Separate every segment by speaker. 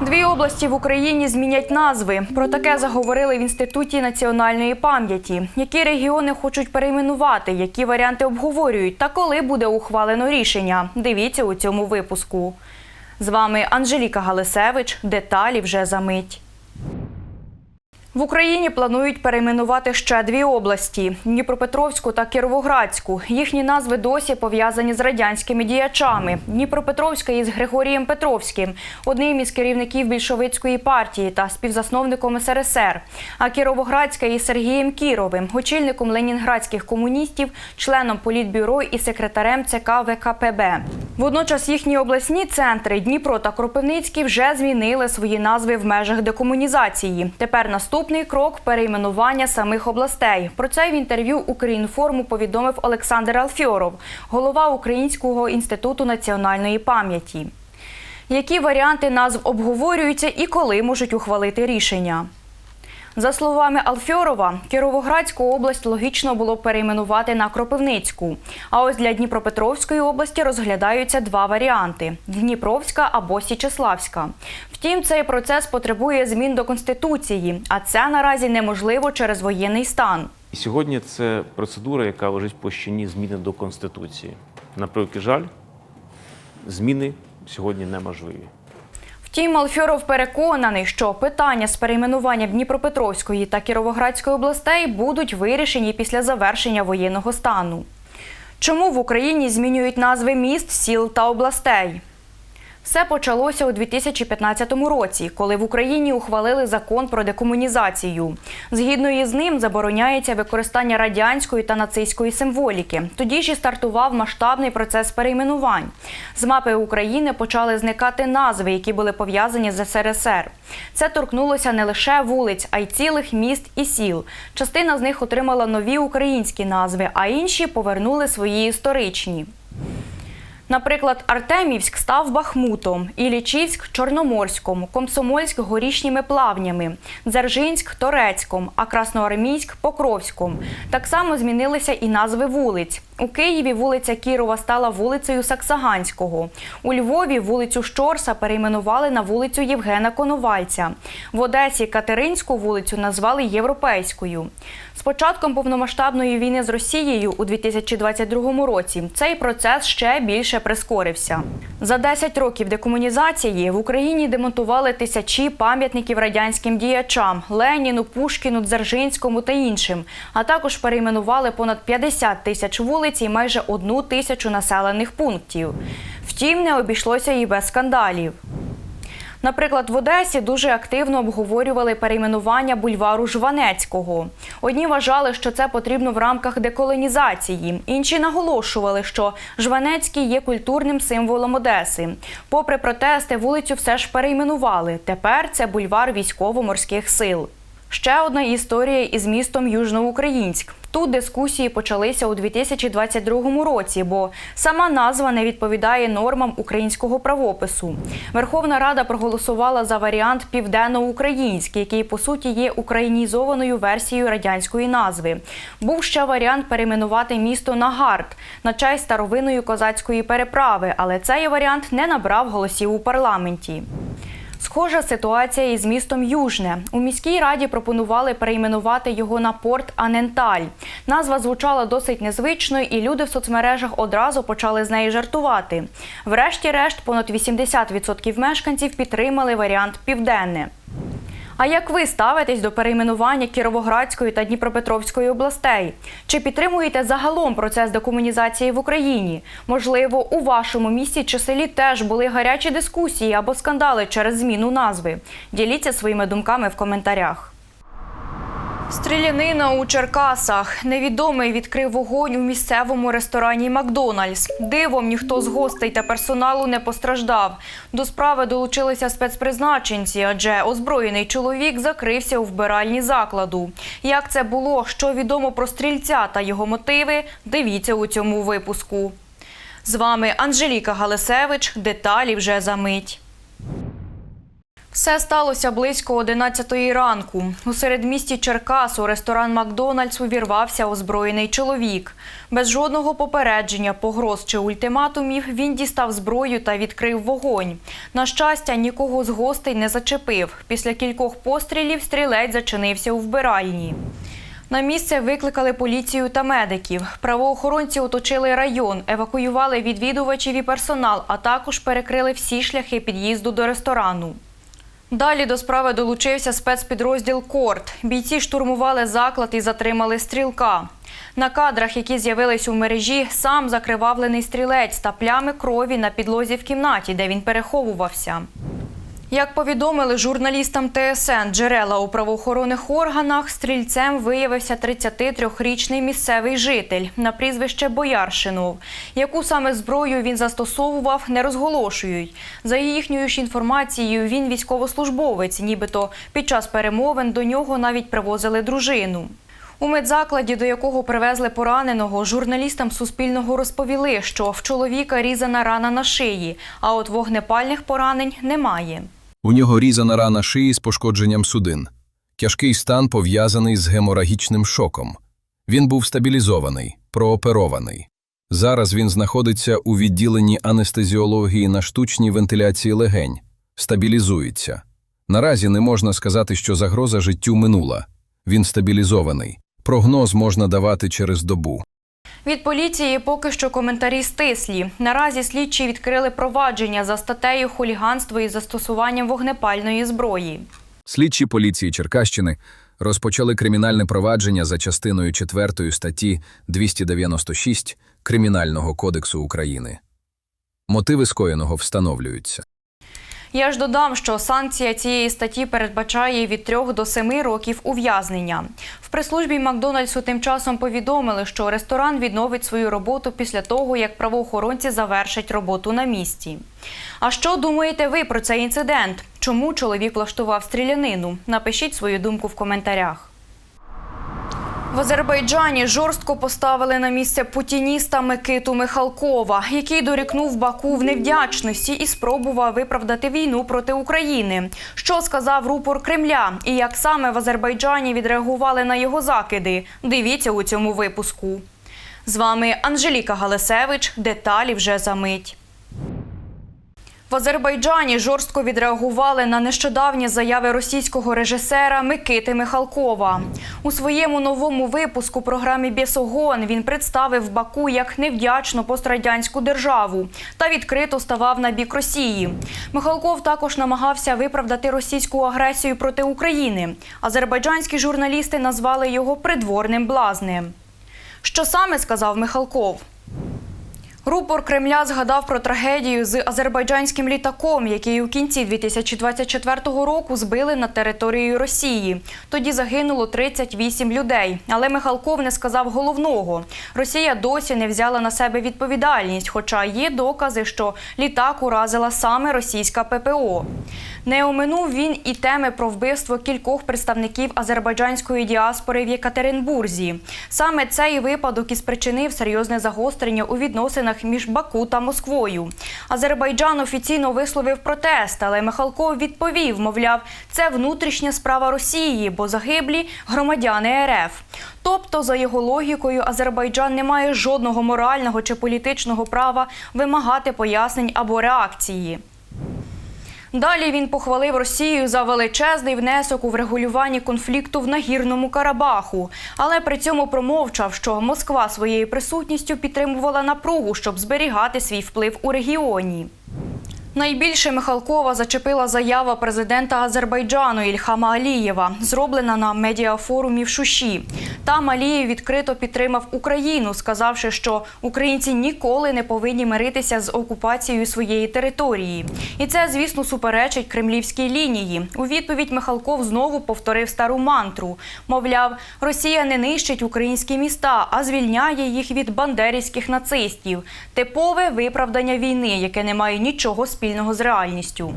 Speaker 1: Дві області в Україні змінять назви. Про таке заговорили в інституті національної пам'яті. Які регіони хочуть перейменувати, які варіанти обговорюють та коли буде ухвалено рішення. Дивіться у цьому випуску. З вами Анжеліка Галисевич. Деталі вже за мить. В Україні планують перейменувати ще дві області Дніпропетровську та Кіровоградську. Їхні назви досі пов'язані з радянськими діячами. Дніпропетровська із Григорієм Петровським, одним із керівників більшовицької партії та співзасновником СРСР. А Кіровоградська із Сергієм Кіровим, очільником ленінградських комуністів, членом політбюро і секретарем ЦК ВКПБ. Водночас їхні обласні центри Дніпро та Кропивницький вже змінили свої назви в межах декомунізації. Тепер наступний крок перейменування самих областей. Про це в інтерв'ю Українформу повідомив Олександр Алфьоров, голова Українського інституту національної пам'яті. Які варіанти назв обговорюються і коли можуть ухвалити рішення? За словами Алфьорова, Кіровоградську область логічно було перейменувати на Кропивницьку. А ось для Дніпропетровської області розглядаються два варіанти: Дніпровська або Січеславська. Втім, цей процес потребує змін до конституції, а це наразі неможливо через воєнний стан.
Speaker 2: Сьогодні це процедура, яка лежить по щині зміни до Конституції. На жаль, зміни сьогодні неможливі.
Speaker 1: Втім, Алфьоров переконаний, що питання з перейменуванням Дніпропетровської та Кіровоградської областей будуть вирішені після завершення воєнного стану. Чому в Україні змінюють назви міст, сіл та областей? Все почалося у 2015 році, коли в Україні ухвалили закон про декомунізацію. Згідно із ним забороняється використання радянської та нацистської символіки. Тоді ж і стартував масштабний процес перейменувань. З мапи України почали зникати назви, які були пов'язані з СРСР. Це торкнулося не лише вулиць, а й цілих міст і сіл. Частина з них отримала нові українські назви, а інші повернули свої історичні. Наприклад, Артемівськ став Бахмутом, Ілічівськ Чорноморськом, Комсомольськ горішніми плавнями, Дзержинськ Торецьком, а Красноармійськ Покровськом. Так само змінилися і назви вулиць. У Києві вулиця Кірова стала вулицею Саксаганського. У Львові вулицю Щорса перейменували на вулицю Євгена Коновальця. В Одесі Катеринську вулицю назвали Європейською. З початком повномасштабної війни з Росією у 2022 році цей процес ще більше прискорився. За 10 років декомунізації в Україні демонтували тисячі пам'ятників радянським діячам Леніну, Пушкіну, Дзержинському та іншим, а також перейменували понад 50 тисяч вулиць і майже одну тисячу населених пунктів. Втім, не обійшлося і без скандалів. Наприклад, в Одесі дуже активно обговорювали перейменування бульвару Жванецького. Одні вважали, що це потрібно в рамках деколонізації. Інші наголошували, що Жванецький є культурним символом Одеси. Попри протести, вулицю все ж перейменували. Тепер це бульвар військово-морських сил. Ще одна історія із містом Южноукраїнськ. Тут дискусії почалися у 2022 році, бо сама назва не відповідає нормам українського правопису. Верховна Рада проголосувала за варіант південноукраїнський, який по суті є українізованою версією радянської назви. Був ще варіант перейменувати місто на Гард на честь старовинної козацької переправи, але цей варіант не набрав голосів у парламенті. Схожа ситуація із містом Южне. У міській раді пропонували перейменувати його на порт Аненталь. Назва звучала досить незвично, і люди в соцмережах одразу почали з неї жартувати. Врешті-решт, понад 80% мешканців підтримали варіант південне. А як ви ставитесь до перейменування Кіровоградської та Дніпропетровської областей? Чи підтримуєте загалом процес декомунізації в Україні? Можливо, у вашому місті чи селі теж були гарячі дискусії або скандали через зміну назви? Діліться своїми думками в коментарях. Стрілянина у Черкасах. Невідомий відкрив вогонь у місцевому ресторані Макдональдс. Дивом ніхто з гостей та персоналу не постраждав. До справи долучилися спецпризначенці, адже озброєний чоловік закрився у вбиральні закладу. Як це було, що відомо про стрільця та його мотиви, дивіться у цьому випуску. З вами Анжеліка Галисевич. Деталі вже за мить. Все сталося близько 11-ї ранку. У середмісті Черкас у ресторан Макдональдс увірвався озброєний чоловік. Без жодного попередження, погроз чи ультиматумів він дістав зброю та відкрив вогонь. На щастя, нікого з гостей не зачепив. Після кількох пострілів стрілець зачинився у вбиральні. На місце викликали поліцію та медиків. Правоохоронці оточили район, евакуювали відвідувачів і персонал, а також перекрили всі шляхи під'їзду до ресторану. Далі до справи долучився спецпідрозділ Корт. Бійці штурмували заклад і затримали стрілка. На кадрах, які з'явились у мережі, сам закривавлений стрілець та плями крові на підлозі в кімнаті, де він переховувався. Як повідомили журналістам ТСН джерела у правоохоронних органах, стрільцем виявився 33-річний місцевий житель на прізвище Бояршинов. Яку саме зброю він застосовував, не розголошують. За їхньою ж інформацією, він військовослужбовець, нібито під час перемовин до нього навіть привозили дружину. У медзакладі, до якого привезли пораненого, журналістам Суспільного розповіли, що в чоловіка різана рана на шиї, а от вогнепальних поранень немає.
Speaker 3: У нього різана рана шиї з пошкодженням судин. Тяжкий стан пов'язаний з геморагічним шоком. Він був стабілізований, прооперований. Зараз він знаходиться у відділенні анестезіології на штучній вентиляції легень, стабілізується. Наразі не можна сказати, що загроза життю минула. Він стабілізований. Прогноз можна давати через добу.
Speaker 1: Від поліції поки що коментарі стислі. Наразі слідчі відкрили провадження за статтею хуліганство із застосуванням вогнепальної зброї.
Speaker 3: Слідчі поліції Черкащини розпочали кримінальне провадження за частиною 4 статті 296 Кримінального кодексу України. Мотиви скоєного встановлюються.
Speaker 1: Я ж додам, що санкція цієї статті передбачає від 3 до 7 років ув'язнення. В прес-службі Макдональдсу тим часом повідомили, що ресторан відновить свою роботу після того, як правоохоронці завершать роботу на місці. А що думаєте ви про цей інцидент? Чому чоловік влаштував стрілянину? Напишіть свою думку в коментарях. В Азербайджані жорстко поставили на місце путініста Микиту Михалкова, який дорікнув Баку в невдячності і спробував виправдати війну проти України. Що сказав рупор Кремля і як саме в Азербайджані відреагували на його закиди? Дивіться у цьому випуску. З вами Анжеліка Галасевич. Деталі вже за мить. В Азербайджані жорстко відреагували на нещодавні заяви російського режисера Микити Михалкова. У своєму новому випуску програмі Бєсогон він представив Баку як невдячну пострадянську державу та відкрито ставав на бік Росії. Михалков також намагався виправдати російську агресію проти України. Азербайджанські журналісти назвали його придворним блазнем. Що саме сказав Михалков? Рупор Кремля згадав про трагедію з азербайджанським літаком, який у кінці 2024 року збили на території Росії. Тоді загинуло 38 людей. Але Михалков не сказав головного. Росія досі не взяла на себе відповідальність, хоча є докази, що літак уразила саме російська ППО. Не оминув він і теми про вбивство кількох представників азербайджанської діаспори в Єкатеринбурзі. Саме цей випадок і спричинив серйозне загострення у відносинах між Баку та Москвою. Азербайджан офіційно висловив протест, але Михалков відповів, мовляв, це внутрішня справа Росії, бо загиблі громадяни РФ. Тобто, за його логікою, Азербайджан не має жодного морального чи політичного права вимагати пояснень або реакції. Далі він похвалив Росію за величезний внесок у врегулюванні конфлікту в нагірному Карабаху, але при цьому промовчав, що Москва своєю присутністю підтримувала напругу, щоб зберігати свій вплив у регіоні. Найбільше Михалкова зачепила заява президента Азербайджану Ільхама Алієва, зроблена на медіафорумі в Шуші. Там Алієв відкрито підтримав Україну, сказавши, що українці ніколи не повинні миритися з окупацією своєї території. І це, звісно, суперечить кремлівській лінії. У відповідь Михалков знову повторив стару мантру. Мовляв, Росія не нищить українські міста, а звільняє їх від бандерівських нацистів. Типове виправдання війни, яке не має нічого спільного спільного з реальністю.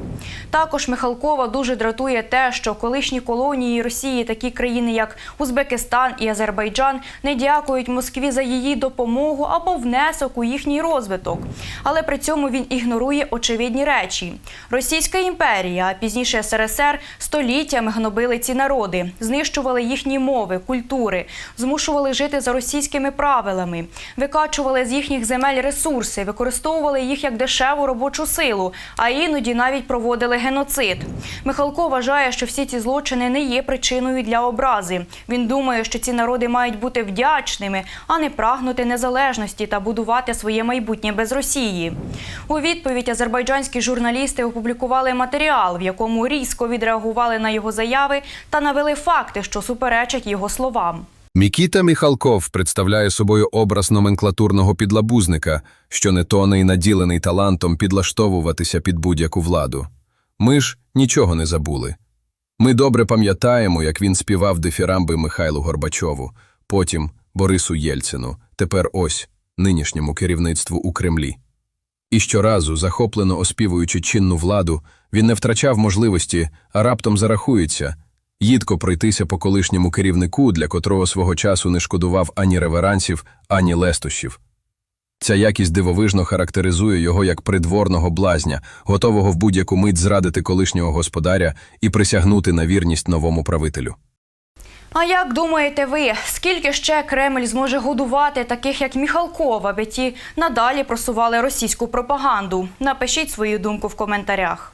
Speaker 1: Також Михалкова дуже дратує те, що колишні колонії Росії, такі країни як Узбекистан і Азербайджан, не дякують Москві за її допомогу або внесок у їхній розвиток. Але при цьому він ігнорує очевидні речі. Російська імперія, а пізніше СРСР, століттями гнобили ці народи, знищували їхні мови, культури, змушували жити за російськими правилами, викачували з їхніх земель ресурси, використовували їх як дешеву робочу силу, а іноді навіть проводили геноцид. Михалко вважає, що всі ці злочини не є причиною для образи. Він думає, що ці народи мають бути вдячними, а не прагнути незалежності та будувати своє майбутнє без Росії. У відповідь азербайджанські журналісти опублікували матеріал, в якому різко відреагували на його заяви та навели факти, що суперечать його словам.
Speaker 3: Мікіта Міхалков представляє собою образ номенклатурного підлабузника, що не тоне й наділений талантом підлаштовуватися під будь-яку владу. Ми ж нічого не забули. Ми добре пам'ятаємо, як він співав дифірамби Михайлу Горбачову, потім Борису Єльцину, тепер ось нинішньому керівництву у Кремлі. І щоразу, захоплено оспівуючи чинну владу, він не втрачав можливості, а раптом зарахується – їдко пройтися по колишньому керівнику, для котрого свого часу не шкодував ані реверансів, ані лестощів. Ця якість дивовижно характеризує його як придворного блазня, готового в будь-яку мить зрадити колишнього господаря і присягнути на вірність новому правителю.
Speaker 1: А як думаєте ви, скільки ще Кремль зможе годувати таких як Міхалков, аби ті надалі просували російську пропаганду? Напишіть свою думку в коментарях.